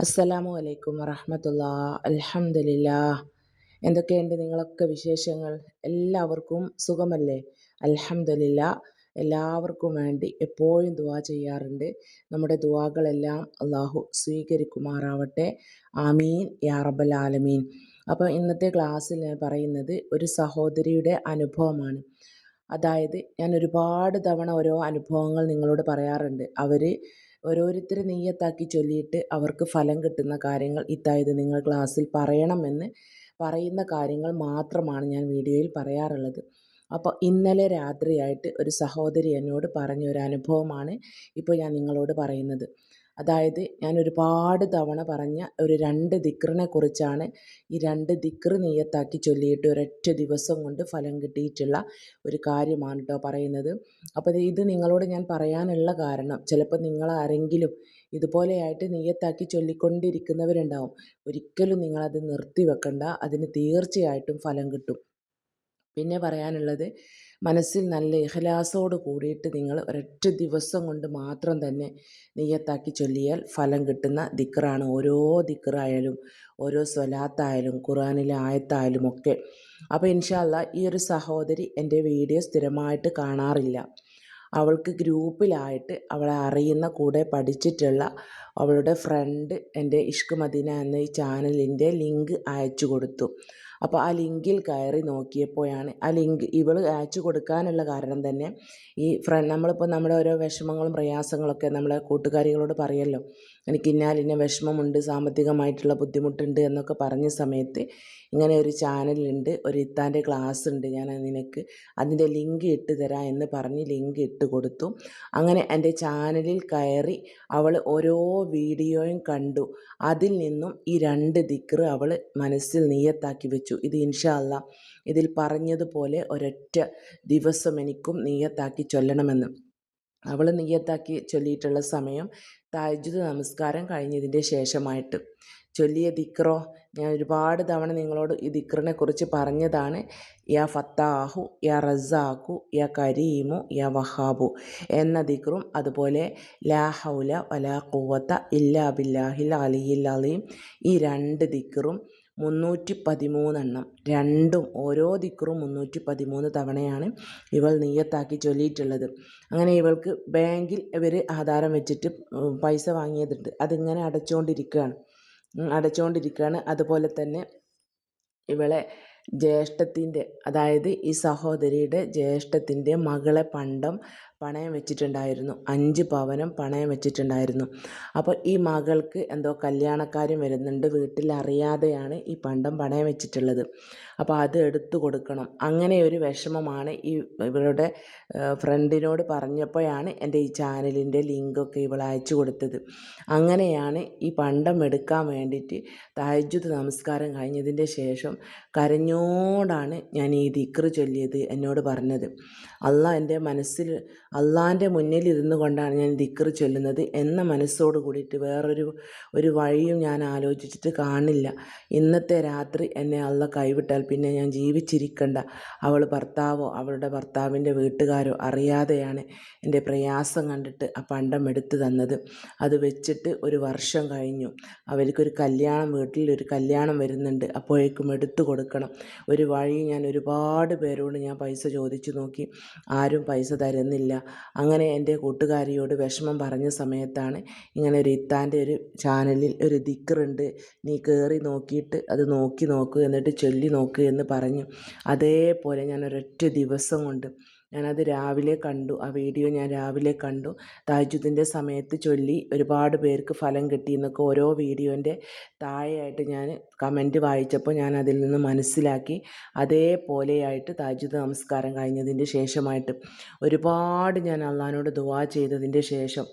അസ്സലാമു അലൈക്കും വറഹമത്തുള്ള. അൽഹംദുലില്ലാ എന്തൊക്കെയുണ്ട് നിങ്ങളൊക്കെ വിശേഷങ്ങൾ? എല്ലാവർക്കും സുഖമല്ലേ? അൽഹംദുലില്ലാ എല്ലാവർക്കും വേണ്ടി എപ്പോഴും ദുവാ ചെയ്യാറുണ്ട്. നമ്മുടെ ദുവാകളെല്ലാം അള്ളാഹു സ്വീകരിക്കുമാറാവട്ടെ. ആമീൻ യാറബൽ ആലമീൻ. അപ്പോൾ ഇന്നത്തെ ക്ലാസ്സിൽ ഞാൻ പറയുന്നത് ഒരു സഹോദരിയുടെ അനുഭവമാണ്. അതായത് ഞാൻ ഒരുപാട് തവണ ഓരോ അനുഭവങ്ങൾ നിങ്ങളോട് പറയാറുണ്ട്. അവർ ഓരോരുത്തരെ നെയ്യത്താക്കി ചൊല്ലിയിട്ട് അവർക്ക് ഫലം കിട്ടുന്ന കാര്യങ്ങൾ ഇത്തായത് നിങ്ങൾ ക്ലാസ്സിൽ പറയണമെന്ന് പറയുന്ന കാര്യങ്ങൾ മാത്രമാണ് ഞാൻ വീഡിയോയിൽ പറയാറുള്ളത്. അപ്പോൾ ഇന്നലെ രാത്രിയായിട്ട് ഒരു സഹോദരി എന്നോട് പറഞ്ഞ ഒരു അനുഭവമാണ് ഇപ്പോൾ ഞാൻ നിങ്ങളോട് പറയുന്നത്. അതായത് ഞാൻ ഒരുപാട് തവണ പറഞ്ഞ ഒരു രണ്ട് ദിക്റിനെ കുറിച്ചാണ് ഈ രണ്ട് ദിക്റ് നെയ്യത്താക്കി ചൊല്ലിയിട്ട് ഒരൊറ്റ ദിവസം കൊണ്ട് ഫലം കിട്ടിയിട്ടുള്ള ഒരു കാര്യമാണ് കേട്ടോ പറയുന്നത്. അപ്പോൾ ഇത് നിങ്ങളോട് ഞാൻ പറയാനുള്ള കാരണം ചിലപ്പോൾ നിങ്ങൾ ആരെങ്കിലും ഇതുപോലെയായിട്ട് നെയ്യത്താക്കി ചൊല്ലിക്കൊണ്ടിരിക്കുന്നവരുണ്ടാവും. ഒരിക്കലും നിങ്ങളത് നിർത്തി വെക്കണ്ട അതിന് തീർച്ചയായിട്ടും ഫലം കിട്ടും. പിന്നെ പറയാനുള്ളത് മനസ്സിൽ നല്ല ഇഹലാസോട് കൂടിയിട്ട് നിങ്ങൾ ഒരൊറ്റ ദിവസം കൊണ്ട് മാത്രം തന്നെ നെയ്യത്താക്കി ചൊല്ലിയാൽ ഫലം കിട്ടുന്ന ദിക്റാണ്. ഓരോ ദിക്റായാലും ഓരോ സ്വലാത്തായാലും ഖുറാനിലെ ആയത്തായാലും ഒക്കെ. അപ്പോൾ ഇൻഷാല്ല ഈ ഒരു സഹോദരി എന്റെ വീഡിയോ സ്ഥിരമായിട്ട് കാണാറില്ല. അവൾക്ക് ഗ്രൂപ്പിലായിട്ട് അവളെ അറിയുന്ന കൂടെ പഠിച്ചിട്ടുള്ള അവളുടെ ഫ്രണ്ട് എന്റെ ഇഷ്ക് മദീന എന്ന ഈ ചാനലിന്റെ ലിങ്ക് അയച്ചു കൊടുത്തു. അപ്പോൾ ആ ലിങ്കിൽ കയറി നോക്കിയപ്പോഴാണ്. ആ ലിങ്ക് ഇവൾ അയച്ചു കൊടുക്കാനുള്ള കാരണം തന്നെ ഈ ഫ്രണ്ട് നമ്മളിപ്പോൾ നമ്മുടെ ഓരോ വിഷമങ്ങളും പ്രയാസങ്ങളൊക്കെ നമ്മളെ കൂട്ടുകാരികളോട് പറയല്ലോ. എനിക്ക് ഇന്നാലിന്ന വിഷമമുണ്ട് സാമ്പത്തികമായിട്ടുള്ള ബുദ്ധിമുട്ടുണ്ട് എന്നൊക്കെ പറഞ്ഞ സമയത്ത് ഇങ്ങനെ ഒരു ചാനലുണ്ട് ഒരു ഇത്താന്റെ ക്ലാസ് ഉണ്ട് ഞാൻ നിനക്ക് അതിന്റെ ലിങ്ക് ഇട്ട് തരാം എന്ന് പറഞ്ഞ് ലിങ്ക് ഇട്ട് കൊടുത്തു. അങ്ങനെ എന്റെ ചാനലിൽ കയറി അവൾ ഓരോ വീഡിയോയും കണ്ടു. അതിൽ നിന്നും ഈ രണ്ട് ദിക്റ് അവൾ മനസ്സിൽ നീയത്താക്കി വെച്ചു. ഇത് ഇൻഷാല്ല ഇതിൽ പറഞ്ഞതുപോലെ ഒരൊറ്റ ദിവസം എനിക്കും നീയത്താക്കി ചൊല്ലണമെന്ന്. അവൾ നീയത്താക്കി ചൊല്ലിയിട്ടുള്ള സമയം താജ്ജുദ് നമസ്കാരം കഴിഞ്ഞതിന്റെ ശേഷമായിട്ട്. ചൊല്ലിയ ദിക്റോ ഞാൻ ഒരുപാട് തവണ നിങ്ങളോട് ഈ ദിക്റിനെ കുറിച്ച് പറഞ്ഞതാണ്. യാ ഫത്താഹു യാ റസാഖു യാ കരീമു യാ വഹാബു എന്ന ദിക്റും അതുപോലെ ലാ ഹൗല വലാ കൂവത്ത ഇല്ലാ ബില്ലാഹിൽ അലിയിൽ അലീം ഈ രണ്ട് ദിക്റും മുന്നൂറ്റി പതിമൂന്നെണ്ണം രണ്ടും ഓരോ ദിക്റും മുന്നൂറ്റി പതിമൂന്ന് തവണയാണ് ഇവൾ നെയ്യത്താക്കി ചൊല്ലിയിട്ടുള്ളത്. അങ്ങനെ ഇവൾക്ക് ബാങ്കിൽ ഇവർ ആധാരം വെച്ചിട്ട് പൈസ വാങ്ങിയതുണ്ട്. അതിങ്ങനെ അടച്ചുകൊണ്ടിരിക്കുകയാണ് അടച്ചുകൊണ്ടിരിക്കുകയാണ് അതുപോലെ തന്നെ ഇവളെ ജ്യേഷ്ഠത്തിന്റെ അതായത് ഈ സഹോദരിയുടെ ജ്യേഷ്ഠത്തിന്റെ മകളെ പണ്ടം പണയം വെച്ചിട്ടുണ്ടായിരുന്നു. അഞ്ച് പവനം പണയം വെച്ചിട്ടുണ്ടായിരുന്നു. അപ്പോൾ ഈ മകൾക്ക് എന്തോ കല്യാണക്കാരും വരുന്നുണ്ട്. വീട്ടിൽ അറിയാതെയാണ് ഈ പണ്ടം പണയം വെച്ചിട്ടുള്ളത്. അപ്പോൾ അത് എടുത്തു കൊടുക്കണം. അങ്ങനെ ഒരു വിഷമമാണ് ഈ ഇവളുടെ ഫ്രണ്ടിനോട് പറഞ്ഞപ്പോഴാണ് എന്റെ ഈ ചാനലിന്റെ ലിങ്കൊക്കെ ഇവൾ അയച്ചു കൊടുത്തത്. അങ്ങനെയാണ് ഈ പണ്ടം എടുക്കാൻ വേണ്ടിയിട്ട് താജ്ജുദ് നമസ്കാരം കഴിഞ്ഞതിന്റെ ശേഷം കരഞ്ഞോടാണ് ഞാൻ ഈ ദിക്റ് ചൊല്ലിയത് എന്നോട് പറഞ്ഞത്. അല്ല എന്റെ മനസ്സിൽ അള്ളാന്റെ മുന്നിൽ ഇരുന്നു കൊണ്ടാണ് ഞാൻ ദിക്കറ് ചൊല്ലുന്നത് എന്ന മനസ്സോട് കൂടിയിട്ട് വേറൊരു ഒരു വഴിയും ഞാൻ ആലോചിച്ചിട്ട് കാണില്ല. ഇന്നത്തെ രാത്രി എന്നെ അള്ള കൈവിട്ടാൽ പിന്നെ ഞാൻ ജീവിച്ചിരിക്കണ്ട. അവൾ ഭർത്താവോ അവളുടെ ഭർത്താവിന്റെ വീട്ടുകാരോ അറിയാതെയാണ് എന്റെ പ്രയാസം കണ്ടിട്ട് ആ പണ്ടം എടുത്തു തന്നത്. അത് വെച്ചിട്ട് ഒരു വർഷം കഴിഞ്ഞു. അവർക്കൊരു കല്യാണം വീട്ടിൽ ഒരു കല്യാണം വരുന്നുണ്ട്. അപ്പോഴേക്കും എടുത്തു കൊടുക്കണം. ഒരു വഴി ഞാൻ ഒരുപാട് പേരോട് ഞാൻ പൈസ ചോദിച്ചു നോക്കി. ആരും പൈസ തരുന്നില്ല. അങ്ങനെ എന്റെ കൂട്ടുകാരിയോട് വിഷമം പറഞ്ഞ സമയത്താണ് ഇങ്ങനെ ഒരു ഇത്താന്റെ ഒരു ചാനലിൽ ഒരു ദിക്കറുണ്ട് നീ കയറി നോക്കിയിട്ട് അത് നോക്കി നോക്കൂ എന്നിട്ട് ചൊല്ലി നോക്ക് എന്ന് പറഞ്ഞു അതേപോലെ ഞാൻ ഒരൊറ്റ ദിവസം കൊണ്ട് ഞാനത് രാവിലെ കണ്ടു. ആ വീഡിയോ ഞാൻ രാവിലെ കണ്ടു. താജുദിന്റെ സമയത്ത് ചൊല്ലി ഒരുപാട് പേർക്ക് ഫലം കിട്ടി എന്നൊക്കെ ഓരോ വീഡിയോന്റെ താഴെയായിട്ട് ഞാൻ കമന്റ് വായിച്ചപ്പോൾ ഞാൻ അതിൽ നിന്ന് മനസ്സിലാക്കി. അതേപോലെയായിട്ട് താജുദ് നമസ്കാരം കഴിഞ്ഞതിന്റെ ശേഷമായിട്ട് ഒരുപാട് ഞാൻ അള്ളഹാനോട് ദുവാ ചെയ്തതിന്റെ ശേഷം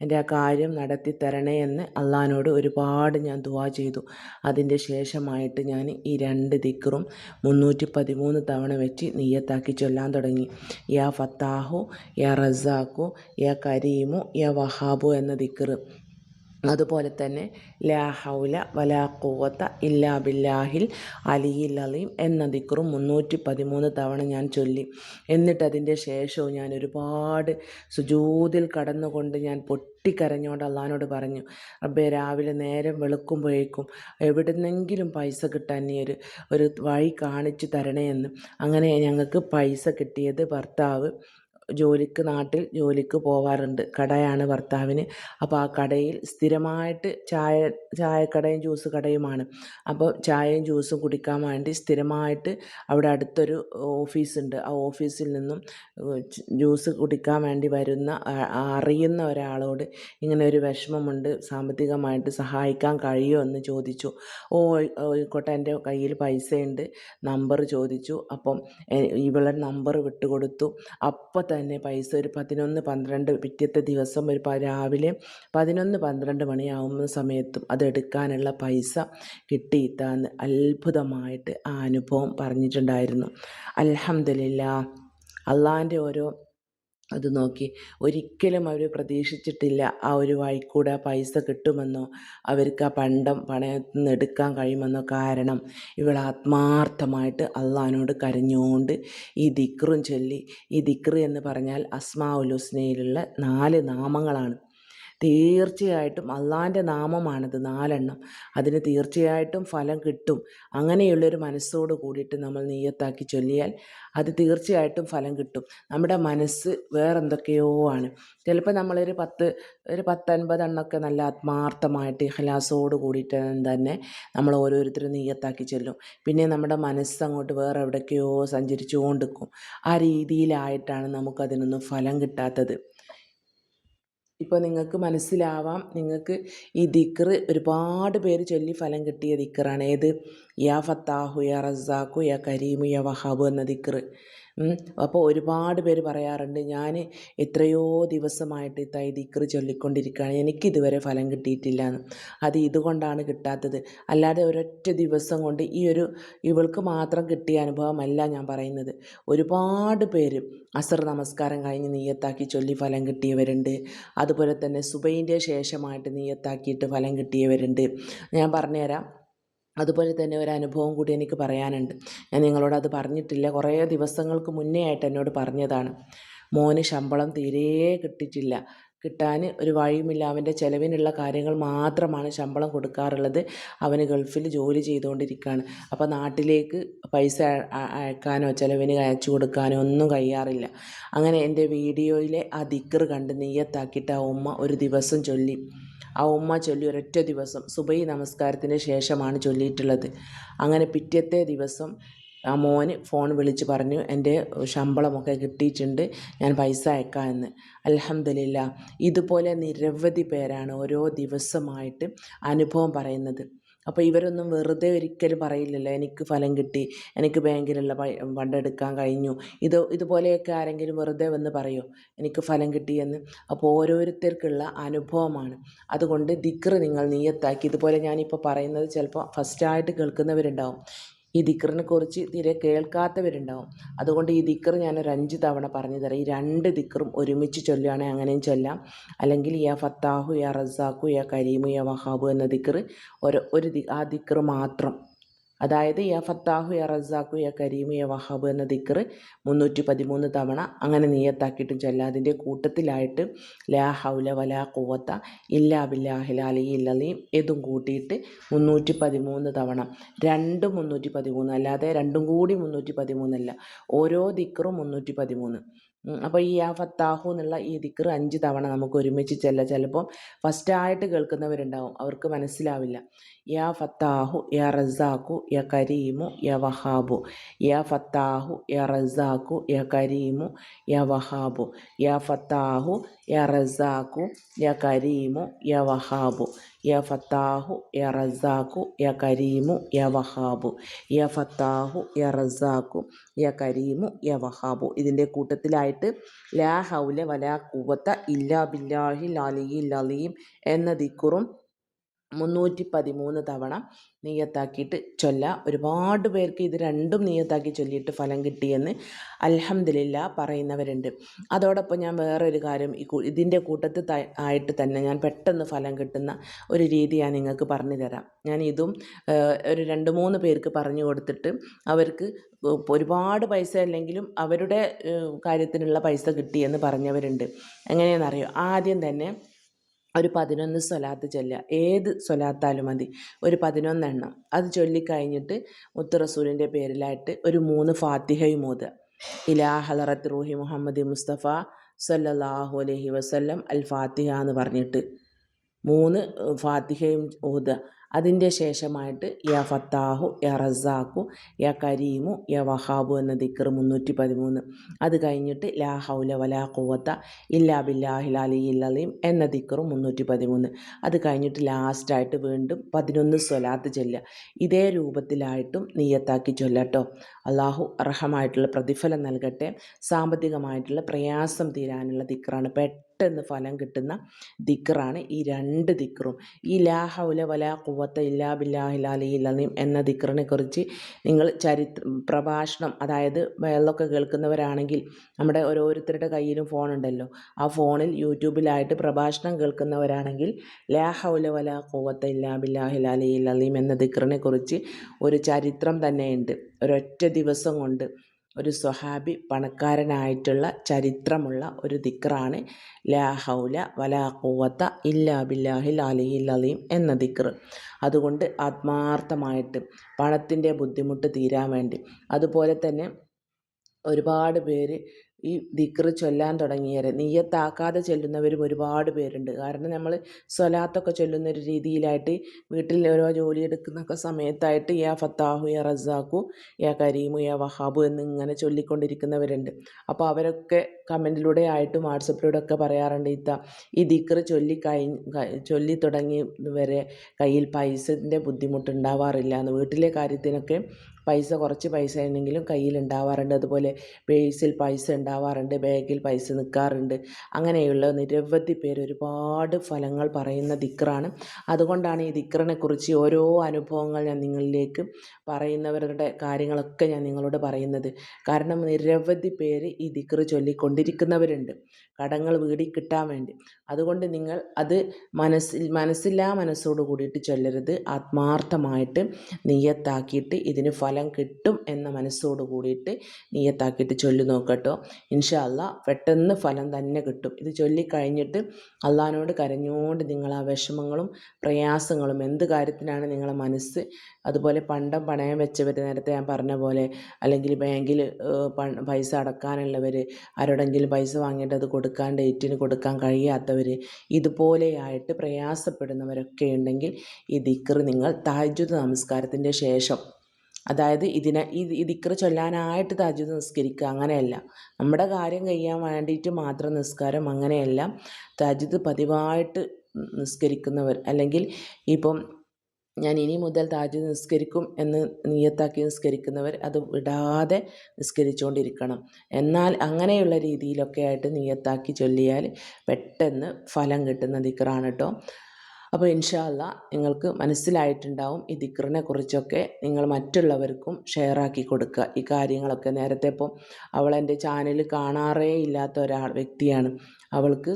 എന്റെ ആ കാര്യം നടത്തി തരണേ എന്ന് അള്ളഹാനോട് ഒരുപാട് ഞാൻ ദുവാ ചെയ്തു. അതിന്റെ ശേഷമായിട്ട് ഞാൻ ഈ രണ്ട് ദിക്റും മുന്നൂറ്റി പതിമൂന്ന് തവണ വെച്ച് നീയത്താക്കി ചൊല്ലാൻ തുടങ്ങി. യാ ഫത്താഹു യാ റസാഖു യാ കരീമു യാ വഹാബു എന്ന ദിക്റ്. അതുപോലെ തന്നെ ലാ ഹൗല വലാ ഖുവത്ത ഇല്ലാ ബില്ലാഹിൽ അലിയിൽ അലീം എന്ന ദിക്റും മുന്നൂറ്റി പതിമൂന്ന് തവണ ഞാൻ ചൊല്ലി. എന്നിട്ടതിന്റെ ശേഷവും ഞാൻ ഒരുപാട് സുജൂതിൽ കടന്നുകൊണ്ട് ഞാൻ പൊട്ടിക്കരഞ്ഞുകൊണ്ട് അള്ളഹാനോട് പറഞ്ഞു അബ്ബെ രാവിലെ നേരം വെളുക്കുമ്പോഴേക്കും എവിടുന്നെങ്കിലും പൈസ കിട്ടാൻ നീ ഒരു ഒരു വഴി കാണിച്ചു തരണേ എന്ന് അങ്ങനെ ഞങ്ങൾക്ക് പൈസ കിട്ടിയത് ഭർത്താവ് ജോലിക്ക് നാട്ടിൽ ജോലിക്ക് പോവാറുണ്ട്. കടയാണ് ഭർത്താവിന്. അപ്പോൾ ആ കടയിൽ സ്ഥിരമായിട്ട് ചായ ചായക്കടയും ജ്യൂസ് കടയുമാണ്. അപ്പോൾ ചായയും ജ്യൂസും കുടിക്കാൻ വേണ്ടി സ്ഥിരമായിട്ട് അവിടെ അടുത്തൊരു ഓഫീസുണ്ട്. ആ ഓഫീസിൽ നിന്നും ജ്യൂസ് കുടിക്കാൻ വേണ്ടി വരുന്ന അറിയുന്ന ഒരാളോട് ഇങ്ങനെ ഒരു വിഷമമുണ്ട്. സാമ്പത്തികമായിട്ട് സഹായിക്കാൻ കഴിയുമോ എന്ന് ചോദിച്ചു. ഓ ആയിക്കോട്ടെ എന്റെ കയ്യിൽ പൈസയുണ്ട്. നമ്പർ ചോദിച്ചു. അപ്പം ഇവളുടെ നമ്പർ വിട്ടുകൊടുത്തു. അപ്പം തന്നെ പൈസ ഒരു പതിനൊന്ന് പന്ത്രണ്ട് പിറ്റത്തെ ദിവസം ഒരു രാവിലെ പതിനൊന്ന് പന്ത്രണ്ട് മണിയാവുന്ന സമയത്തും അതെടുക്കാനുള്ള പൈസ കിട്ടിയിട്ടാന്ന് അത്ഭുതമായിട്ട് ആ അനുഭവം പറഞ്ഞിട്ടുണ്ടായിരുന്നു. അലഹമില്ല അള്ളാന്റെ ഓരോ അത് നോക്കി. ഒരിക്കലും അവർ പ്രതീക്ഷിച്ചിട്ടില്ല ആ ഒരു വഴിക്കൂടെ പൈസ കിട്ടുമെന്നോ അവർക്ക് ആ പണ്ടം പണയത്തിൽ നിന്ന് എടുക്കാൻ കഴിയുമെന്നോ കാരണം ഇവൾ ആത്മാർത്ഥമായിട്ട് അള്ളഹാനോട് കരഞ്ഞുകൊണ്ട് ഈ ദിക്റും ചൊല്ലി ഈ ദിക്റ് എന്ന് പറഞ്ഞാൽ അസ്മാ ഉലുസ്നയിലുള്ള ഹുസ്നയിലുള്ള നാല് നാമങ്ങളാണ്. തീർച്ചയായിട്ടും അള്ളാന്റെ നാമമാണത് നാലെണ്ണം. അതിന് തീർച്ചയായിട്ടും ഫലം കിട്ടും. അങ്ങനെയുള്ളൊരു മനസ്സോട് കൂടിയിട്ട് നമ്മൾ നെയ്യത്താക്കി ചൊല്ലിയാൽ അത് തീർച്ചയായിട്ടും ഫലം കിട്ടും. നമ്മുടെ മനസ്സ് വേറെന്തൊക്കെയോ ആണ്. ചിലപ്പോൾ നമ്മളൊരു പത്ത് ഒരു പത്തൊൻപത് എണ്ണമൊക്കെ നല്ല ആത്മാർത്ഥമായിട്ട് ഇഹ്ലാസോട് കൂടിയിട്ട് തന്നെ നമ്മൾ ഓരോരുത്തരും നെയ്യത്താക്കി ചൊല്ലും. പിന്നെ നമ്മുടെ മനസ്സ് അങ്ങോട്ട് വേറെ എവിടേക്കോ സഞ്ചരിച്ചുകൊണ്ടിരിക്കും. ആ രീതിയിലായിട്ടാണ് നമുക്കതിനൊന്നും ഫലം കിട്ടാത്തത്. ഇപ്പോൾ നിങ്ങൾക്ക് മനസ്സിലാവാം നിങ്ങൾക്ക് ഈ ദിക്ർ ഒരുപാട് പേര് ചൊല്ലി ഫലം കിട്ടിയ ദിക്റാണ്. ഏത്? യാ ഫത്താഹു യാ റസാഖു യാ കരീമു യാ വഹാബു എന്ന ദിക്റ്. അപ്പോൾ ഒരുപാട് പേര് പറയാറുണ്ട് ഞാൻ എത്രയോ ദിവസമായിട്ട് തൈ ദിക്റ് ചൊല്ലിക്കൊണ്ടിരിക്കുകയാണ് എനിക്കിതുവരെ ഫലം കിട്ടിയിട്ടില്ല എന്ന് അത് ഇതുകൊണ്ടാണ് കിട്ടാത്തത്. അല്ലാതെ ഒരൊറ്റ ദിവസം കൊണ്ട് ഈ ഒരു ഇവൾക്ക് മാത്രം കിട്ടിയ അനുഭവമല്ല ഞാൻ പറയുന്നത്. ഒരുപാട് പേര് അസർ നമസ്കാരം കഴിഞ്ഞ് നീയത്താക്കി ചൊല്ലി ഫലം കിട്ടിയവരുണ്ട്. അതുപോലെ തന്നെ സുബൈന്റെ ശേഷമായിട്ട് നീയത്താക്കിയിട്ട് ഫലം കിട്ടിയവരുണ്ട്. ഞാൻ പറഞ്ഞുതരാം. അതുപോലെ തന്നെ ഒരു അനുഭവം കൂടി എനിക്ക് പറയാനുണ്ട്. ഞാൻ നിങ്ങളോട് അത് പറഞ്ഞിട്ടില്ല. കുറേ ദിവസങ്ങൾക്ക് മുന്നേ ആയിട്ട് എന്നോട് പറഞ്ഞതാണ്. മോന് ശമ്പളം തീരെ കിട്ടിയിട്ടില്ല. കിട്ടാൻ ഒരു വഴിയുമില്ല. അവന്റെ ചിലവിനുള്ള കാര്യങ്ങൾ മാത്രമാണ് ശമ്പളം കൊടുക്കാറുള്ളത്. അവന് ഗൾഫിൽ ജോലി ചെയ്തുകൊണ്ടിരിക്കുകയാണ്. അപ്പോൾ നാട്ടിലേക്ക് പൈസ അയക്കാനോ ചിലവിന് അയച്ചു കൊടുക്കാനോ ഒന്നും കഴിയാറില്ല. അങ്ങനെ എന്റെ വീഡിയോയിലെ ആ ദിക്കർ കണ്ട് നെയ്യത്താക്കിയിട്ട് ആ ഉമ്മ ഒരു ദിവസം ചൊല്ലി. ആ ഉമ്മ ചൊല്ലി ഒരൊറ്റ ദിവസം സുബൈ നമസ്കാരത്തിന് ശേഷമാണ് ചൊല്ലിയിട്ടുള്ളത്. അങ്ങനെ പിറ്റത്തെ ദിവസം ആ മോന് ഫോൺ വിളിച്ച് പറഞ്ഞു എന്റെ ശമ്പളമൊക്കെ കിട്ടിയിട്ടുണ്ട് ഞാൻ പൈസ അയക്കാമെന്ന്. അലഹമില്ല ഇതുപോലെ നിരവധി പേരാണ് ഓരോ ദിവസമായിട്ട് അനുഭവം പറയുന്നത്. അപ്പോൾ ഇവരൊന്നും വെറുതെ ഒരിക്കലും പറയില്ലല്ലോ എനിക്ക് ഫലം കിട്ടി എനിക്ക് ബാങ്കിലുള്ള ഫണ്ട് എടുക്കാൻ കഴിഞ്ഞു. ഇത് ഇതുപോലെയൊക്കെ ആരെങ്കിലും വെറുതെ വന്ന് പറയോ? എനിക്ക് ഫലം കിട്ടിയെന്ന്? അപ്പോൾ ഓരോരുത്തർക്കുള്ള അനുഭവമാണ്. അതുകൊണ്ട് ദിക്റ് നിങ്ങൾ നീയത്താക്കി ഇതുപോലെ ഞാനിപ്പോൾ പറയുന്നത് ചിലപ്പോൾ ഫസ്റ്റായിട്ട് കേൾക്കുന്നവരുണ്ടാവും. ഈ ദിക്കറിനെ കുറിച്ച് തീരെ കേൾക്കാത്തവരുണ്ടാവും. അതുകൊണ്ട് ഈ ദിക്കർ ഞാനൊരു അഞ്ച് തവണ പറഞ്ഞു തരാം. ഈ രണ്ട് ദിക്കറും ഒരുമിച്ച് ചൊല്ലുകയാണെങ്കിൽ അങ്ങനെയും ചൊല്ലാം. അല്ലെങ്കിൽ യാ ഫത്താഹു യാ റസാഖു യാ കരീമു യാ വഹാബു എന്ന ദിക്കർ ഒരു ഒരു ആ ദിക്കർ മാത്രം. അതായത് യാ ഫത്താഹു യാ റസാഖു യാ കരീമു യാ വഹാബ് എന്ന ദിക്കർ മുന്നൂറ്റി പതിമൂന്ന് തവണ അങ്ങനെ നീയത്താക്കിയിട്ടും ചൊല്ലാം. അതിന്റെ കൂട്ടത്തിലായിട്ട് ലാ ഹൗല വലാ കുവത്ത ഇല്ലാ ബില്ലാഹിൽ അലി ഇല്ലലീം ഇതും കൂട്ടിയിട്ട് മുന്നൂറ്റി പതിമൂന്ന് തവണ. രണ്ടും മുന്നൂറ്റി പതിമൂന്ന് അല്ലാതെ രണ്ടും കൂടി മുന്നൂറ്റി പതിമൂന്നല്ല ഓരോ ദിക്കറും മുന്നൂറ്റി പതിമൂന്ന് അപ്പോൾ ഈ ആ ഫത്താഹു എന്നുള്ള ഈ ദിക്കർ അഞ്ച് തവണ നമുക്ക് ഒരുമിച്ച് ചെല്ല ചിലപ്പോൾ ഫസ്റ്റായിട്ട് കേൾക്കുന്നവരുണ്ടാവും. അവർക്ക് മനസ്സിലാവില്ല. യാ ഫത്താഹു യാ റസാഖു യാ കരീമു യാ വഹാബു. യാ ഫത്താഹു യാ റസാഖു യാ കരീമു യാ വഹാബു. യാ ഫത്താഹു യാ റസാഖു യാ കരീമു യാ വഹാബു യാ ഫത്താഹു യാ റസാഖു യാ കരീമു യാ വഹാബു യാ ഫത്താഹു യാ റസാഖു യാ കരീമു യാ വഹാബു ഇതിന്റെ കൂട്ടത്തിലായിട്ട് ലാ ഹൗല വലാ കൂവത്ത ഇല്ലാ ബില്ലാഹിൽ അലിയിൽ അലീം എന്ന ദിക്കുറും മുന്നൂറ്റി പതിമൂന്ന് തവണ നീയത്താക്കിയിട്ട് ചൊല്ല. ഒരുപാട് പേർക്ക് ഇത് രണ്ടും നീയത്താക്കി ചൊല്ലിയിട്ട് ഫലം കിട്ടിയെന്ന് അലഹമില്ല പറയുന്നവരുണ്ട്. അതോടൊപ്പം ഞാൻ വേറൊരു കാര്യം ഈ ഇതിന്റെ കൂട്ടത്തിൽ ആയിട്ട് തന്നെ ഞാൻ പെട്ടെന്ന് ഫലം കിട്ടുന്ന ഒരു രീതി ഞാൻ നിങ്ങൾക്ക് പറഞ്ഞു തരാം. ഞാൻ ഇതും ഒരു രണ്ട് മൂന്ന് പേർക്ക് പറഞ്ഞു കൊടുത്തിട്ട് അവർക്ക് ഒരുപാട് പൈസ അല്ലെങ്കിലും അവരുടെ കാര്യത്തിനുള്ള പൈസ കിട്ടിയെന്ന് പറഞ്ഞവരുണ്ട്. എങ്ങനെയാണെന്നറിയോ? ആദ്യം തന്നെ ഒരു പതിനൊന്ന് സ്വലാത്ത് ചൊല്ലുക. ഏത് സ്വലാത്താലും മതി. ഒരു പതിനൊന്നെണ്ണം. അത് ചൊല്ലിക്കഴിഞ്ഞിട്ട് മുത്ത് റസൂലിന്റെ പേരിലായിട്ട് ഒരു മൂന്ന് ഫാത്തിഹയും ഓതുക. ഇലാ ഹലറത്ത് റൂഹി മുഹമ്മദ് മുസ്തഫ സല്ലാഹു അലഹി വസ്ല്ലം അൽ ഫാത്തിഹ എന്ന് പറഞ്ഞിട്ട് മൂന്ന് ഫാത്തിഹയും ഓതുക. അതിന്റെ ശേഷമായിട്ട് യാ ഫത്താഹു യാ റസാഖു യാ കരീമു യാ വഹാബു എന്ന ദിക്കർ മുന്നൂറ്റി പതിമൂന്ന് അത് കഴിഞ്ഞിട്ട് ലാ ഹൗല വലാ കുവത്ത ഇല്ലാ ബില്ലാഹി അലി ഇല്ലീം എന്ന ദിക്കറും മുന്നൂറ്റി പതിമൂന്ന് അത് കഴിഞ്ഞിട്ട് ലാസ്റ്റായിട്ട് വീണ്ടും പതിനൊന്ന് സ്വലാത്ത് ചൊല്ലുക. ഇതേ രൂപത്തിലായിട്ടും നീയത്താക്കി ചൊല്ലട്ടോ അള്ളാഹു അർഹമായിട്ടുള്ള പ്രതിഫലം നൽകട്ടെ സാമ്പത്തികമായിട്ടുള്ള പ്രയാസം തീരാനുള്ള ദിക്കറാണ് പെട്ടെന്ന് പെട്ടെന്ന് ഫലം കിട്ടുന്ന ദിക്റാണ് ഈ രണ്ട് ദിക്റും. ഈ ലാ ഹൗല വലാ കുവത്ത ഇല്ലാ ബില്ലാഹിൽ അലിയില്ലീം എന്ന ദിക്റിനെ കുറിച്ച് നിങ്ങൾ ചരിത്ര പ്രഭാഷണം അതായത് വെള്ളമൊക്കെ കേൾക്കുന്നവരാണെങ്കിൽ നമ്മുടെ ഓരോരുത്തരുടെ കയ്യിലും ഫോൺ ഉണ്ടല്ലോ. ആ ഫോണിൽ യൂട്യൂബിലായിട്ട് പ്രഭാഷണം കേൾക്കുന്നവരാണെങ്കിൽ ലാ ഹൗല വലാ കുവത്ത ഇല്ലാ ബില്ലാഹിൽ അലിയില്ലീം എന്ന ദിക്റിനെ കുറിച്ച് ഒരു ചരിത്രം തന്നെയുണ്ട്. ഒരൊറ്റ ദിവസം കൊണ്ട് ഒരു സ്വഹാബി പണക്കാരനായിട്ടുള്ള ചരിത്രമുള്ള ഒരു ദിക്റാണ്. ലാ ഹൗല വലാ കൂവത്ത ഇല്ലാ ബില്ലാഹിൽ അലിയിൽ അലീം എന്ന ദിക്ർ. അതുകൊണ്ട് ആത്മാർത്ഥമായിട്ട് പണത്തിന്റെ ബുദ്ധിമുട്ട് തീരാൻ വേണ്ടി. അതുപോലെ തന്നെ ഒരുപാട് പേര് ഈ ദിക്റ് ചൊല്ലാൻ തുടങ്ങിയവരെ. നീയത്താക്കാതെ ചെല്ലുന്നവരും ഒരുപാട് പേരുണ്ട്. കാരണം നമ്മൾ സ്വലാത്തൊക്കെ ചൊല്ലുന്ന ഒരു രീതിയിലായിട്ട് വീട്ടിൽ ഓരോ ജോലി എടുക്കുന്നൊക്കെ സമയത്തായിട്ട് യാ ഫത്താഹു യാ റസാഖു യാ കരീമു യാ വഹാബു എന്നിങ്ങനെ ചൊല്ലിക്കൊണ്ടിരിക്കുന്നവരുണ്ട്. അപ്പോൾ അവരൊക്കെ കമന്റിലൂടെ ആയിട്ടും വാട്സപ്പിലൂടെ ഒക്കെ പറയാറുണ്ട് ഇത്ത ഈ ദിക്റ് ചൊല്ലി കഴിഞ്ഞ് ചൊല്ലി തുടങ്ങി വരെ കയ്യിൽ പൈസന്റെ ബുദ്ധിമുട്ടുണ്ടാവാറില്ല എന്ന്. വീട്ടിലെ കാര്യത്തിനൊക്കെ പൈസ കുറച്ച് പൈസ ഉണ്ടെങ്കിലും കയ്യിൽ ഉണ്ടാവാറുണ്ട് അതുപോലെ പേഴ്സിൽ പൈസ ഉണ്ടാവാറുണ്ട് ബാഗിൽ പൈസ നിൽക്കാറുണ്ട്. അങ്ങനെയുള്ള നിരവധി പേര് ഒരുപാട് ഫലങ്ങൾ പറയുന്ന ദിക്റാണ്. അതുകൊണ്ടാണ് ഈ ദിക്റിനെക്കുറിച്ച് ഓരോ അനുഭവങ്ങൾ ഞാൻ നിങ്ങളിലേക്ക് പറയുന്നവരുടെ കാര്യങ്ങളൊക്കെ ഞാൻ നിങ്ങളോട് പറയുന്നത്. കാരണം നിരവധി പേര് ഈ ദിക്റ് ചൊല്ലിക്കൊണ്ടിരിക്കുന്നവരുണ്ട്. കടങ്ങൾ വീടി കിട്ടാൻ വേണ്ടി. അതുകൊണ്ട് നിങ്ങൾ അത് മനസ്സിൽ മനസ്സില്ലാ മനസ്സോട് കൂടിയിട്ട് ചൊല്ലരുത്. ആത്മാർത്ഥമായിട്ട് നീയത്താക്കിയിട്ട് ഇതിന് ഫലം കിട്ടും എന്ന മനസ്സോട് കൂടിയിട്ട് നീയത്താക്കിയിട്ട് ചൊല്ലി നോക്കട്ടോ. ഇൻഷാ അല്ല പെട്ടെന്ന് ഫലം തന്നെ കിട്ടും. ഇത് ചൊല്ലിക്കഴിഞ്ഞിട്ട് അള്ളഹാനോട് കരഞ്ഞുകൊണ്ട് നിങ്ങൾ ആ വിഷമങ്ങളും പ്രയാസങ്ങളും എന്ത് കാര്യത്തിനാണ് നിങ്ങളെ മനസ്സ് അതുപോലെ പണ്ടം പണയം വെച്ചവർ നേരത്തെ ഞാൻ പറഞ്ഞ പോലെ അല്ലെങ്കിൽ ബാങ്കിൽ പൈസ അടക്കാനുള്ളവർ ആരോടെങ്കിലും പൈസ വാങ്ങിയിട്ട് അത് കൊടുക്കാൻ ഡേറ്റിന് കൊടുക്കാൻ കഴിയാത്തവർ ഇതുപോലെയായിട്ട് പ്രയാസപ്പെടുന്നവരൊക്കെ ഉണ്ടെങ്കിൽ ഈ ദിക്ർ നിങ്ങൾ താജ്ജുദ് നമസ്കാരത്തിന്റെ ശേഷം അതായത് ഇതിനെ ഈ ദിക്ർ ചൊല്ലാനായിട്ട് തഹജ്ജുദ് നിസ്കരിക്കുക അങ്ങനെയല്ല. നമ്മുടെ കാര്യം കഴിയാൻ വേണ്ടിയിട്ട് മാത്രം നിസ്കാരം അങ്ങനെയല്ല. തഹജ്ജുദ് പതിവായിട്ട് നിസ്കരിക്കുന്നവർ അല്ലെങ്കിൽ ഇപ്പം ഞാൻ ഇനി മുതൽ താജ് നിസ്കരിക്കും എന്ന് നിയത്താക്കി നിസ്കരിക്കുന്നവർ അത് വിടാതെ നിസ്കരിച്ചുകൊണ്ടിരിക്കണം. എന്നാൽ അങ്ങനെയുള്ള രീതിയിലൊക്കെ ആയിട്ട് നിയത്താക്കി ചൊല്ലിയാൽ പെട്ടെന്ന് ഫലം കിട്ടുന്ന ദിക്റാണ് കേട്ടോ അപ്പോൾ ഇൻഷാല്ല നിങ്ങൾക്ക് മനസ്സിലായിട്ടുണ്ടാവും ഈ ദിക്റിനെ കുറിച്ചൊക്കെ നിങ്ങൾ മറ്റുള്ളവർക്കും ഷെയറാക്കി കൊടുക്കുക. ഈ കാര്യങ്ങളൊക്കെ നേരത്തെ ഇപ്പം അവൾ എന്റെ ചാനൽ കാണാറേ ഇല്ലാത്ത ഒരാൾ വ്യക്തിയാണ്. അവൾക്ക്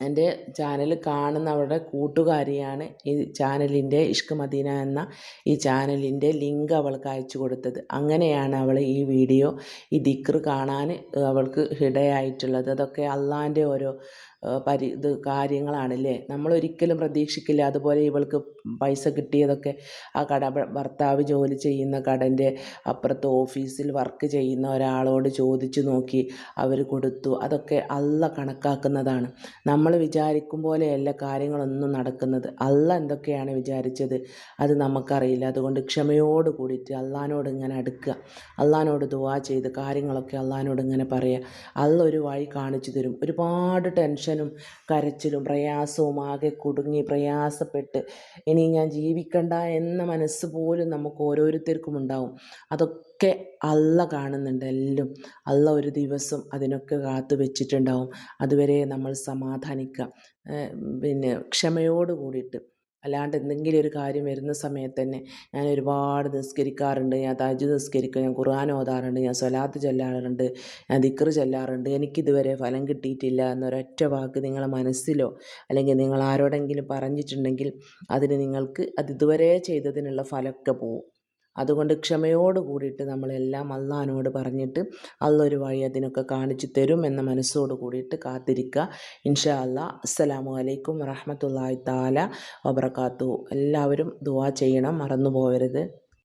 എന്റെ ചാനൽ കാണുന്ന അവളുടെ കൂട്ടുകാരിയാണ് ഈ ചാനലിന്റെ ഇഷ്ക് മദീന എന്ന ഈ ചാനലിന്റെ ലിങ്ക് അവൾക്ക് അയച്ചു കൊടുത്തത്. അങ്ങനെയാണ് അവൾ ഈ വീഡിയോ ഈ ദിക്ർ കാണാൻ അവൾക്ക് ഹിടയായിട്ടുള്ളത് അതൊക്കെ അള്ളാന്റെ ഓരോ പരി ഇത് കാര്യങ്ങളാണല്ലേ? നമ്മളൊരിക്കലും പ്രതീക്ഷിക്കില്ല. അതുപോലെ ഇവൾക്ക് പൈസ കിട്ടിയതൊക്കെ ആ കട ഭർത്താവ് ജോലി ചെയ്യുന്ന കടന്റെ അപ്പുറത്ത് ഓഫീസിൽ വർക്ക് ചെയ്യുന്ന ഒരാളോട് ചോദിച്ചു നോക്കി അവർ കൊടുത്തു. അതൊക്കെ അല്ല കണക്കാക്കുന്നതാണ്. നമ്മൾ വിചാരിക്കും പോലെയല്ല കാര്യങ്ങളൊന്നും നടക്കുന്നത്. അല്ല എന്തൊക്കെയാണ് വിചാരിച്ചത്? അത് നമുക്കറിയില്ല. അതുകൊണ്ട് ക്ഷമയോട് കൂടിയിട്ട് അള്ളഹാനോട് ഇങ്ങനെ അടുക്കുക. അള്ളഹാനോട് ദുവാ ചെയ്ത് കാര്യങ്ങളൊക്കെ അള്ളഹാനോട് ഇങ്ങനെ പറയുക അല്ല ഒരു വഴി കാണിച്ചു തരും. ഒരുപാട് ടെൻഷൻ ടെൻഷനും കരച്ചിലും പ്രയാസവും ആകെ കുടുങ്ങി പ്രയാസപ്പെട്ട് ഇനി ഞാൻ ജീവിക്കണ്ട എന്ന മനസ്സ് പോലും നമുക്ക് ഓരോരുത്തർക്കും ഉണ്ടാവും. അതൊക്കെ അല്ല കാണുന്നുണ്ട് എല്ലാം. അല്ല ഒരു ദിവസം അതിനൊക്കെ കാത്തു വെച്ചിട്ടുണ്ടാവും. അതുവരെ നമ്മൾ സമാധാനിക്കുക പിന്നെ ക്ഷമയോട് കൂടിയിട്ട്. അല്ലാണ്ട് എന്തെങ്കിലും ഒരു കാര്യം വരുന്ന സമയത്ത് തന്നെ ഞാൻ ഒരുപാട് നിസ്കരിക്കാറുണ്ട് ഞാൻ തഹജ്ജുദ് നിസ്കരിക്കും ഞാൻ ഖുർആൻ ഓതാറുണ്ട് ഞാൻ സ്വലാത്ത് ചൊല്ലാറുണ്ട് ഞാൻ ദിക്റ് ചൊല്ലാറുണ്ട് എനിക്കിതുവരെ ഫലം കിട്ടിയിട്ടില്ല എന്നൊരൊറ്റ വാക്ക് നിങ്ങളെ മനസ്സിലോ അല്ലെങ്കിൽ നിങ്ങൾ ആരോടെങ്കിലും പറഞ്ഞിട്ടുണ്ടെങ്കിൽ അതിന് നിങ്ങൾക്ക് അത് ഇതുവരെ ചെയ്തതിനുള്ള ഫലമൊക്കെ പോവും. അതുകൊണ്ട് ക്ഷമയോട് കൂടിയിട്ട് നമ്മളെല്ലാം അള്ളഹാനോട് പറഞ്ഞിട്ട് അള്ളൊരു വഴി അതിനൊക്കെ കാണിച്ചു തരും എന്ന മനസ്സോട് കൂടിയിട്ട് കാത്തിരിക്കുക. ഇൻഷാ അല്ലാ അസ്സലാമു അലൈക്കും വറഹമത്തല്ലാഹി താല വബർക്കാത്തു എല്ലാവരും ദുവാ ചെയ്യണം മറന്നു പോകരുത്